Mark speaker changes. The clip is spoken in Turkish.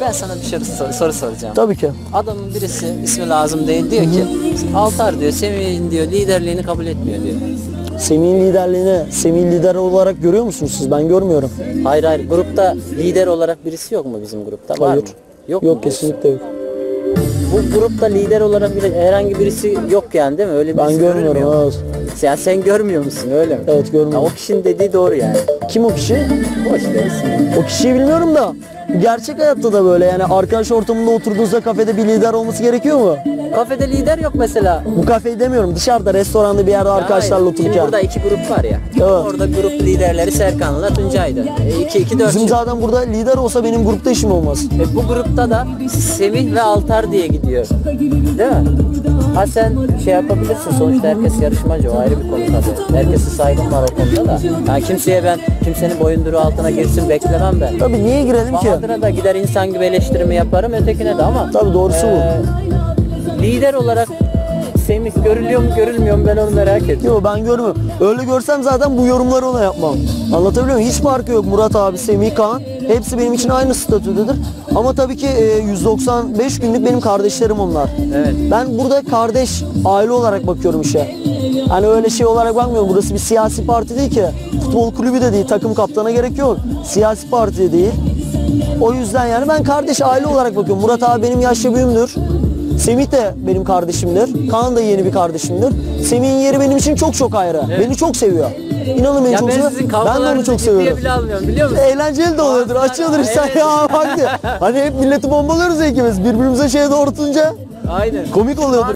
Speaker 1: Ben sana bir soru, soru, soracağım.
Speaker 2: Tabii ki.
Speaker 1: Adamın birisi ismi lazım değil diyor ki Altar diyor Semih'in diyor liderliğini kabul etmiyor diyor.
Speaker 2: Semih'in liderliğini, Semih lider olarak görüyor musunuz siz? Ben görmüyorum.
Speaker 1: Hayır hayır grupta lider olarak birisi yok mu bizim grupta? Var
Speaker 2: Hayır.
Speaker 1: mı? Yok,
Speaker 2: Yok
Speaker 1: mu?
Speaker 2: kesinlikle yok.
Speaker 1: Bu grupta lider olarak bir, herhangi birisi yok yani değil mi? Öyle birisi
Speaker 2: Ben görmüyorum.
Speaker 1: görünmüyor.
Speaker 2: Evet.
Speaker 1: Yani sen görmüyor musun öyle mi?
Speaker 2: Evet
Speaker 1: Ya
Speaker 2: görmüyorum.
Speaker 1: o kişinin dediği doğru yani.
Speaker 2: Kim o kişi?
Speaker 1: Boş ver.
Speaker 2: O kişiyi bilmiyorum da gerçek hayatta da böyle yani arkadaş ortamında oturduğunuzda kafede bir lider olması gerekiyor mu?
Speaker 1: Kafede lider yok mesela.
Speaker 2: Bu kafeyi demiyorum dışarıda restoranda bir yerde arkadaşlarla
Speaker 1: Hayır, Şimdi
Speaker 2: otururken.
Speaker 1: burada iki grup var ya.
Speaker 2: Evet.
Speaker 1: Orada grup liderleri Serkan'la Tuncay'dı. 2 2 4
Speaker 2: Bizim zaten burada lider olsa benim grupta işim olmaz.
Speaker 1: E, bu grupta da Semih ve Altar diye gidiyor. Değil mi? Ha sen şey yapabilirsin sonuçta herkes yarışmacı o ayrı bir konu tabii. Herkese saygım var o konuda da. Ha, kimseye ben kimsenin boyunduruğu altına girsin beklemem ben.
Speaker 2: Tabii niye girelim ki?
Speaker 1: Bahadır'a da gider insan gibi eleştirimi yaparım ötekine de ama.
Speaker 2: Tabii doğrusu bu.
Speaker 1: e, Lider olarak Semih görülüyor mu görülmüyor mu ben onu merak ediyorum.
Speaker 2: Yok ben görmüyorum. Öyle görsem zaten bu yorumları ona yapmam. Anlatabiliyor muyum? Hiç farkı yok Murat abi, Semih Kaan. Hepsi benim için aynı statüdedir. Ama tabii ki e, 195 günlük benim kardeşlerim onlar.
Speaker 1: Evet.
Speaker 2: Ben burada kardeş, aile olarak bakıyorum işe. Hani öyle şey olarak bakmıyorum. Burası bir siyasi parti değil ki. Futbol kulübü de değil. Takım kaptana gerek yok. Siyasi parti de değil. O yüzden yani ben kardeş aile olarak bakıyorum. Murat abi benim yaşça büyüğümdür. Semih de benim kardeşimdir. Kaan da yeni bir kardeşimdir. Semih'in yeri benim için çok çok ayrı. Beni çok seviyor. İnanın beni
Speaker 1: Ya
Speaker 2: çok
Speaker 1: ben
Speaker 2: seviyor. Ben de onu çok seviyorum.
Speaker 1: bile almıyorum biliyor musun?
Speaker 2: Eğlenceli de oluyordur. Açıyordur
Speaker 1: Evet.
Speaker 2: ya bak diye. Hani hep milleti bombalıyoruz ya ikimiz. Birbirimize şey doğrultunca
Speaker 1: Aynen.
Speaker 2: komik oluyordur.